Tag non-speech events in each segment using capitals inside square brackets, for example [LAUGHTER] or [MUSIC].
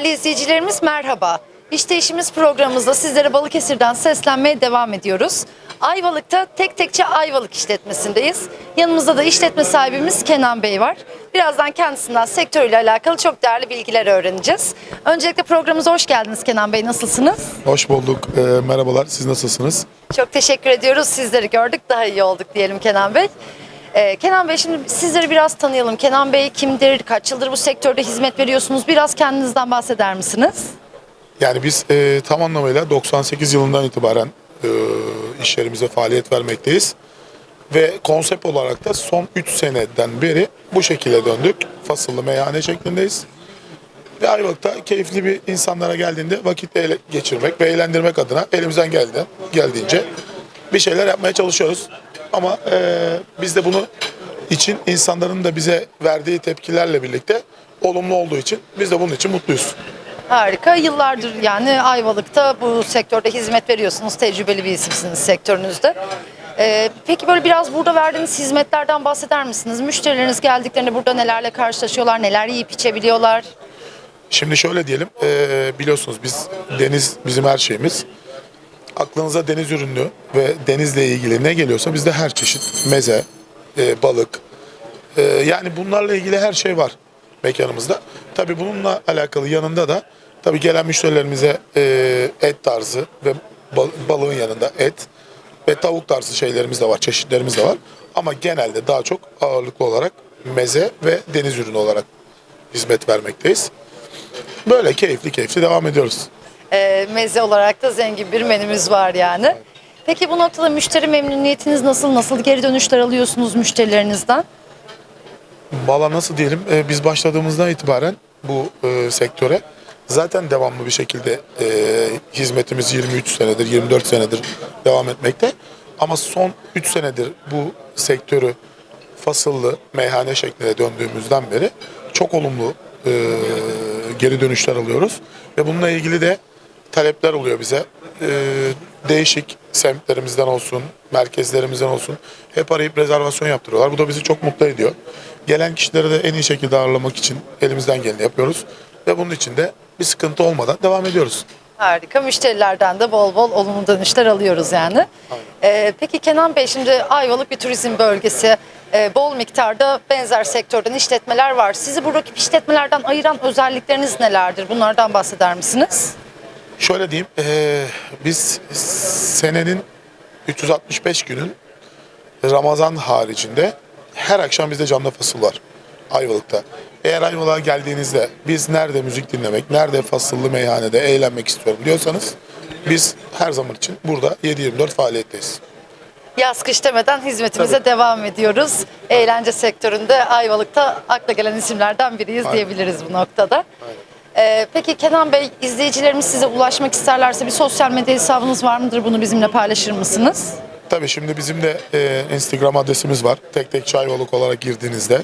izleyicilerimiz merhaba. İşte işimiz programımızda sizlere Balıkesir'den seslenmeye devam ediyoruz. Ayvalık'ta Tek Tekçe Ayvalık işletmesindeyiz. Yanımızda da işletme sahibimiz Kenan Bey var. Birazdan kendisinden sektörüyle alakalı çok değerli bilgiler öğreneceğiz. Öncelikle programımıza hoş geldiniz Kenan Bey. Nasılsınız? Hoş bulduk. Ee, merhabalar. Siz nasılsınız? Çok teşekkür ediyoruz. Sizleri gördük daha iyi olduk diyelim Kenan Bey. Ee, Kenan Bey şimdi sizleri biraz tanıyalım. Kenan Bey kimdir? Kaç yıldır bu sektörde hizmet veriyorsunuz? Biraz kendinizden bahseder misiniz? Yani biz e, tam anlamıyla 98 yılından itibaren e, iş yerimize faaliyet vermekteyiz. Ve konsept olarak da son 3 seneden beri bu şekilde döndük. Fasıllı meyhane şeklindeyiz. Ve Ayvalık'ta keyifli bir insanlara geldiğinde vakit geçirmek ve eğlendirmek adına elimizden geldi, geldiğince bir şeyler yapmaya çalışıyoruz. Ama e, biz de bunu için insanların da bize verdiği tepkilerle birlikte olumlu olduğu için biz de bunun için mutluyuz. Harika. Yıllardır yani Ayvalık'ta bu sektörde hizmet veriyorsunuz. Tecrübeli bir isimsiniz sektörünüzde. Ee, peki böyle biraz burada verdiğiniz hizmetlerden bahseder misiniz? Müşterileriniz geldiklerinde burada nelerle karşılaşıyorlar, neler yiyip içebiliyorlar? Şimdi şöyle diyelim, eee, biliyorsunuz biz deniz bizim her şeyimiz. Aklınıza deniz ürünü ve denizle ilgili ne geliyorsa bizde her çeşit meze, eee, balık, eee, yani bunlarla ilgili her şey var mekanımızda. Tabii bununla alakalı yanında da tabii gelen müşterilerimize eee, et tarzı ve bal- balığın yanında et ve tavuk tarzı şeylerimiz de var, çeşitlerimiz de var. Ama genelde daha çok ağırlıklı olarak meze ve deniz ürünü olarak hizmet vermekteyiz. Böyle keyifli keyifli devam ediyoruz. Ee, meze olarak da zengin bir menümüz var yani. Peki bu noktada müşteri memnuniyetiniz nasıl? Nasıl geri dönüşler alıyorsunuz müşterilerinizden? Valla nasıl diyelim e, biz başladığımızdan itibaren bu e, sektöre zaten devamlı bir şekilde e, hizmetimiz 23 senedir 24 senedir devam etmekte. Ama son 3 senedir bu sektörü fasıllı meyhane şeklinde döndüğümüzden beri çok olumlu e, geri dönüşler alıyoruz. Ve bununla ilgili de talepler oluyor bize. E, değişik semtlerimizden olsun, merkezlerimizden olsun hep arayıp rezervasyon yaptırıyorlar. Bu da bizi çok mutlu ediyor. Gelen kişileri de en iyi şekilde ağırlamak için elimizden geleni yapıyoruz. Ve bunun için de bir sıkıntı olmadan devam ediyoruz. Harika. Müşterilerden de bol bol olumlu dönüşler alıyoruz yani. Ee, peki Kenan Bey şimdi Ayvalık bir turizm bölgesi. Ee, bol miktarda benzer sektörden işletmeler var. Sizi bu rakip işletmelerden ayıran özellikleriniz nelerdir? Bunlardan bahseder misiniz? Şöyle diyeyim, eee, biz senenin 365 günün Ramazan haricinde her akşam bizde canlı fasıl var Ayvalık'ta. Eğer Ayvalık'a geldiğinizde biz nerede müzik dinlemek, nerede fasıllı meyhanede eğlenmek istiyorum diyorsanız biz her zaman için burada 7-24 faaliyetteyiz. Yaz kış demeden hizmetimize devam ediyoruz. Eğlence sektöründe Ayvalık'ta akla gelen isimlerden biriyiz Aynen. diyebiliriz bu noktada. Ee, peki Kenan Bey izleyicilerimiz size ulaşmak isterlerse bir sosyal medya hesabınız var mıdır? Bunu bizimle paylaşır mısınız? Tabii şimdi bizim de e, Instagram adresimiz var. Tek tek Çayvalık olarak girdiğinizde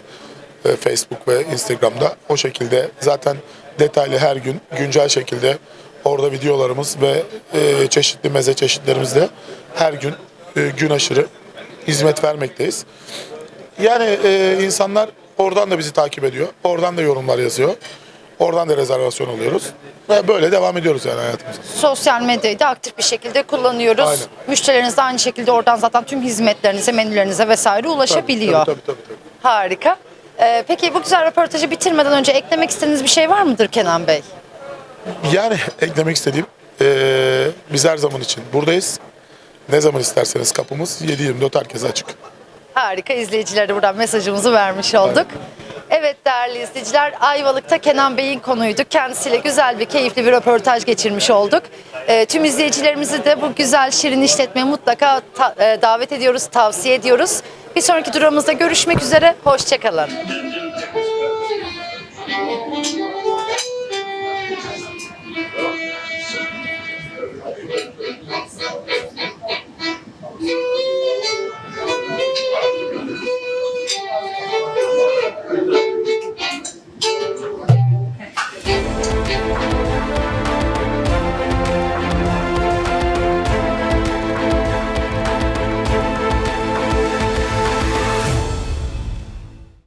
e, Facebook ve Instagram'da o şekilde zaten detaylı her gün güncel şekilde orada videolarımız ve e, çeşitli meze çeşitlerimizde her gün e, gün aşırı hizmet vermekteyiz. Yani e, insanlar oradan da bizi takip ediyor. Oradan da yorumlar yazıyor. Oradan da rezervasyon alıyoruz. Ve böyle devam ediyoruz yani hayatımıza. Sosyal medyayı da aktif bir şekilde kullanıyoruz. Aynen. Müşterileriniz de aynı şekilde oradan zaten tüm hizmetlerinize, menülerinize vesaire ulaşabiliyor. Tabii, tabii, tabii, tabii. Harika. Ee, peki bu güzel röportajı bitirmeden önce eklemek istediğiniz bir şey var mıdır Kenan Bey? Yani [LAUGHS] eklemek istediğim eee, biz her zaman için buradayız. Ne zaman isterseniz kapımız 7-24 herkese açık. Harika izleyicilere buradan mesajımızı vermiş olduk. Evet değerli izleyiciler Ayvalık'ta Kenan Bey'in konuydu. Kendisiyle güzel bir keyifli bir röportaj geçirmiş olduk. Ee, tüm izleyicilerimizi de bu güzel şirin işletmeye mutlaka ta- e, davet ediyoruz, tavsiye ediyoruz. Bir sonraki durağımızda görüşmek üzere. Hoşçakalın.